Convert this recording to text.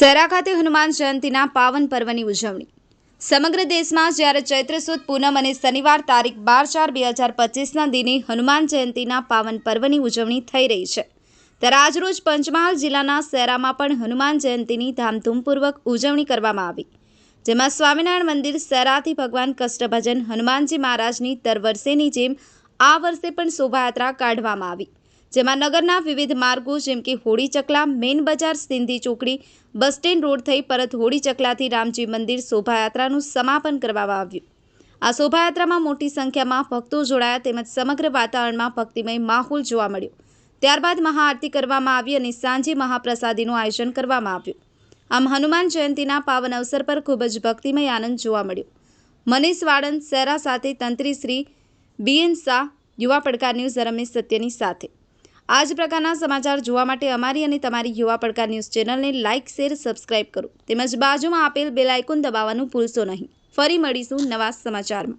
સરા ખાતે હનુમાન જયંતીના પાવન પર્વની ઉજવણી. સમગ્ર દેશમાં જ્યારે ચૈત્ર સુદ પૂનમ અને શનિવાર તારીખ બાર ચાર બે હજાર પચીસના દિને હનુમાન જયંતીના પાવન પર્વની ઉજવણી થઈ રહી છે. ત્યારે આજરોજ પંચમહાલ જિલ્લાના શહેરામાં પણ હનુમાન જયંતીની ધામધૂમપૂર્વક ઉજવણી કરવામાં આવી. જેમાં સ્વામિનારાયણ મંદિર, શહેરાથી ભગવાન કષ્ટભજન, હનુમાનજી મહારાજની દર વર્ષેની જેમ આ વર્ષે પણ શોભાયાત્રા કાઢવામાં આવી. જેમાં નગરના વિવિધ માર્ગો જેમ કે હોળી ચકલા મેન બજાર, સિંધી ચોકડી, બસ સ્ટેન્ડ રોડ થઈ પરત હોળી ચકલાથી રામજી મંદિર શોભાયાત્રાનું સમાપન કરવામાં આવ્યું. આ શોભાયાત્રામાં મોટી સંખ્યામાં ભક્તો જોડાયા તેમજ સમગ્ર વાતાવરણમાં ભક્તિમય માહોલ જોવા મળ્યો. ત્યારબાદ મહાઆરતી કરવામાં આવી અને સાંજે મહાપ્રસાદીનું આયોજન કરવામાં આવ્યું. આમ હનુમાન જયંતીના પાવન અવસર પર ખૂબ જ ભક્તિમય આનંદ જોવા મળ્યો. મનીષ વાળંદ, સેરા સાથે તંત્રી શ્રી બીએન શાહ, યુવા પડકાર ન્યૂઝ રમેશ સત્યની સાથે. આ જ પ્રકારના સમાચાર જોવા માટે અમારી અને તમારી યુવા પડકાર ન્યૂઝ ચેનલને લાઇક, શેર, સબસ્ક્રાઇબ કરો. તેમજ બાજુમાં આપેલ બેલ આઇકોન દબાવવાનું ભૂલશો નહીં. ફરી મળીશું નવા સમાચારમાં.